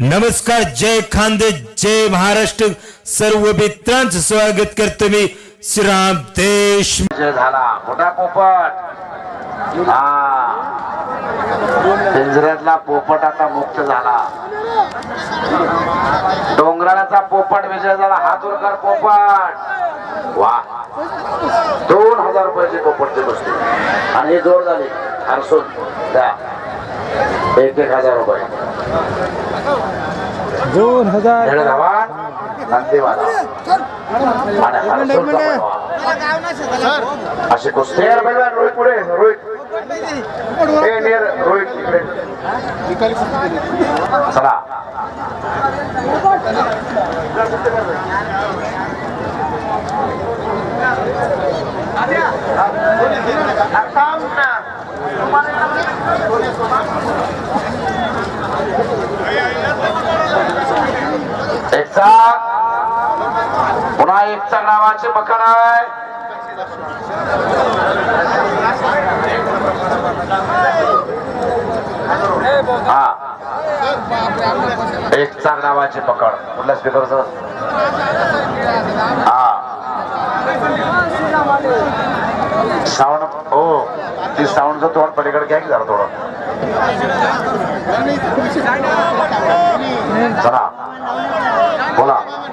नमस्कार जय खांदे जय महाराष्ट्र. सर्व मित्रांचं स्वागत करतो मी श्रीराम देश. विजय झाला. मोठा पोपट. हा. पिंजऱ्यातला पोपट आता मुक्त झाला. डोंगराचा पोपट विजय झाला. हातुरकर पोपट. वा. दोन हजार रुपयाचे पोपटचे बसते आणि हे जोड झाले. हरसून द्या. एक एक हजार रुपये. दोन हजार असे कुस्ती रोहित पुढे रोहित. चला चाक पुन्हा एक चाक नावाचे मकान आहे. हा. एक चांग नावाची पकड. कुठल्या स्पीकरच? हा. साऊंड हो. ती साऊंडचं तोंड पलीकडे घ्या की जरा थोडं. चला. बोला.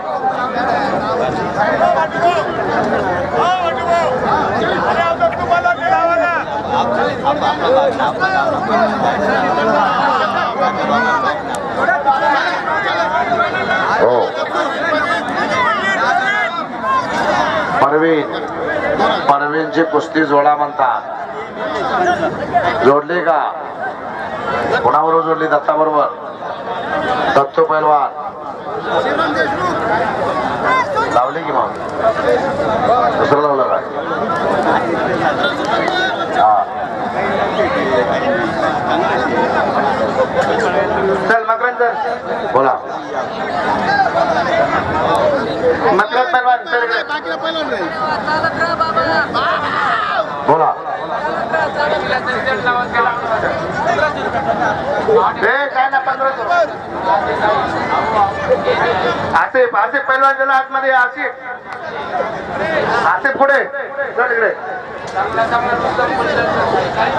परवीन परवीनची कुस्ती जोडा म्हणतात. जोडली का? कोणाबरोबर जोडली? दत्ता बरोबर दत्तू पैलवान. लावली की मग? दुसरं लावलं काय चल मकरंद सर बोला. मकरंद पहलवान. बोला. ए, काय ना पंधरा आसिफ आसिफ पहिलवान गेला आतमध्ये आसिफ. आसिफ पुढे. चल इकडे.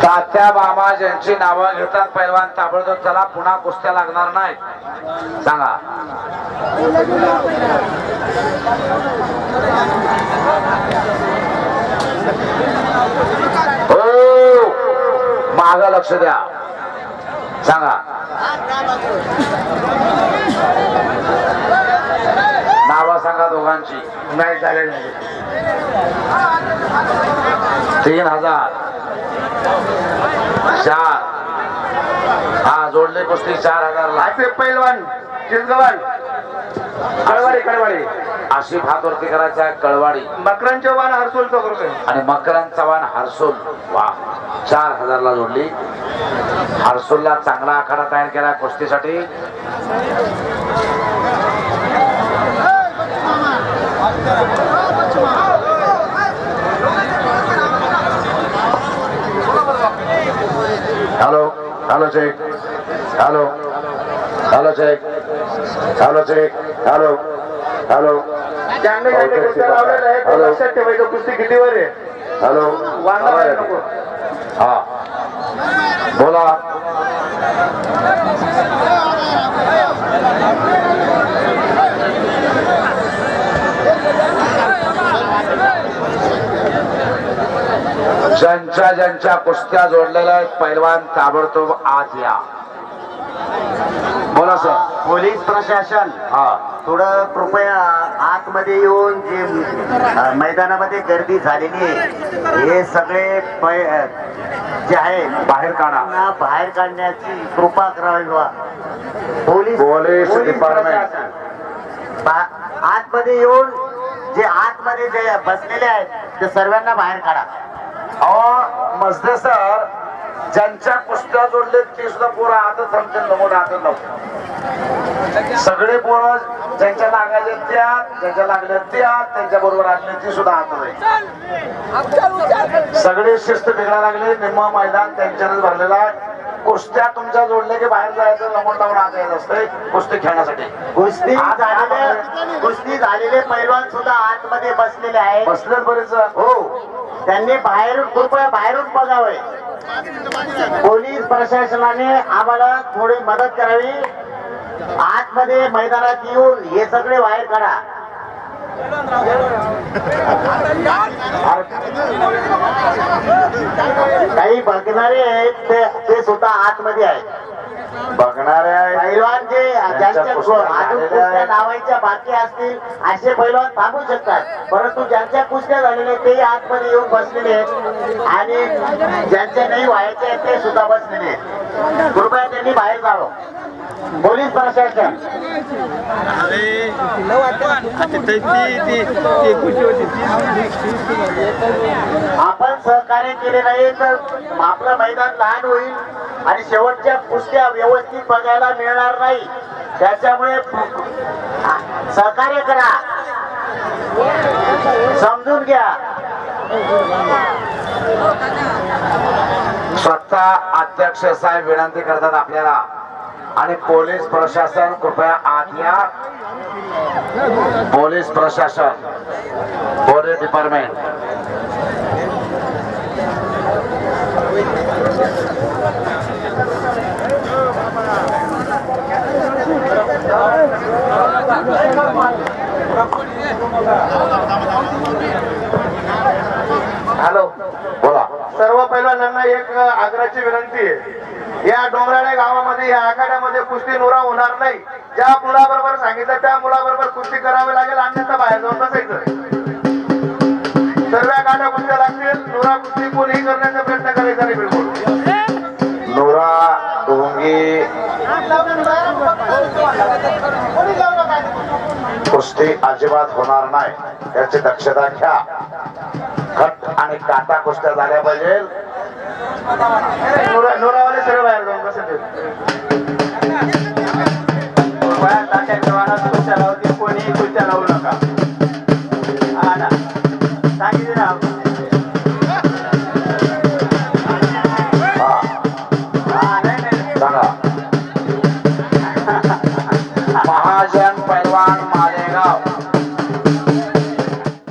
तात्या बाबा ज्यांची नावं घेतात पैलवान ताबडतोब चला पुन्हा कुस्त्या लागणार नाही सांगा. हो. माग लक्ष द्या. सांगा नावं सांगा दोघांची नाही चालेल. तीन हजार. चार. हा जोडले कुस्ती चार हजार ला आसिफ पहलवान चिंचगवान कळवाडी कळवाडी. अशी भात वरती करायचा कळवाडी. मकरंद चव्हाण हरसोल आणि मकरन चव्हाण हरसोल. वा. चार हजारला जोडली. हरसोलला चांगला आखाडा तयार केला कुस्तीसाठी hello hello check hello hello check hello check hello hello ज्यांना ज्यांनी कुस्ती लावलेलं आहे ते हॅलो. लक्षात ठेवायचं कुस्ती कितीवर आहे हॅलो वांगा व्हायला नको हा बोला ज्यांच्या ज्यांच्या कुस्त्या जोडलेल्या आहेत पैलवान ताबडतोब आत या बोला सर पोलीस प्रशासन हा. थोडं कृपया आतमध्ये येऊन जे अ, मैदानामध्ये गर्दी झालेली आहे हे सगळे पै- जे आहे बाहेर काढा. त्यांना बाहेर काढण्याची कृपा करावी बा. पोलीस पोलीस डिपार्टमेंट बा- आतमध्ये येऊन जे आतमध्ये जे बसलेले आहेत ते सर्वांना बाहेर काढा. अहो मजदे सर ज्यांच्या कुस्त्या जोडले ते सुद्धा पोरं आतच थांबतील नमोद आतच लावतील सगळे पोरं ज्यांच्या लागायचे त्या ज्यांच्या लागल्या त्या त्यांच्या बरोबर आले ती सुद्धा आहे सगळे शिस्त बिघडा लागले निम्म मैदान त्यांच्यानंच भरलेला आहे. कुस्त्या तुमच्या जोडल्या की बाहेर जायचं लमण लावून आत यायचं असतंय कुस्ती खेळण्यासाठी. कुस्ती कुस्ती झालेले पैलवान सुद्धा आतमध्ये बसलेले आहेत. बसलेच बरेच. हो. त्यांनी बाहेरून कृपया बाहेरून बघावे. पोलीस प्रशासनाने आम्हाला थोडी मदत करावी. आतमध्ये मैदानात येऊन हे सगळे बाहेर काढा. काही बघणारे आहेत ते सुद्धा आतमध्ये आहेत. बघणाऱ्या पैलवान जे ज्यांच्या कुस्त्या अजून झालेल्या कुस्त्या आहेत. नावायच्या बाकी असतील असे पैलवान थांबू शकतात. परंतु ज्यांच्या कुस्त्या झालेल्या आहेत, तेही आतमध्ये येऊन बसलेले आहेत. आणि ज्यांच्या नाही व्हायचे आहेत ते सुद्धा बसलेले आहेत. कृपया त्यांनी बाहेर जावं पोलीस प्रशासन. आपण सहकार्य केले नाही तर आपलं मैदान लहान होईल आणि शेवटच्या कुस्त्या व्यवस्थित बघायला मिळणार नाही. त्याच्यामुळे सहकार्य करा. समजून घ्या. स्वतः अध्यक्ष साहेब विनंती करतात आपल्याला. आणि पोलीस प्रशासन कृपया आत या. पोलीस प्रशासन पोलीस डिपार्टमेंट. हॅलो. सर्व पैलवानांना एक आग्रहाची विनंती आहे. या डोंगराळे गावामध्ये या आखाड्यामध्ये कुस्ती नुरा होणार नाही. ज्या मुलाबरोबर सांगितलं त्या मुलाबरोबर कुस्ती करावी लागेल अन्यथा बाहेर जाऊन बसायचं सर्व गाड्या कुस्त्या लागतील नुरा कुस्ती कोणीही करण्याचा प्रयत्न करायचा नाही बिलकुल. नोरा डोंगी कुस्ती अजिबात होणार नाही. याची दक्षता घ्या. खट आणि काटा कुस्त्या झाल्या पाहिजे. नोरावाले नुरावाले सर्व बाहेर जाऊन कसं कृपया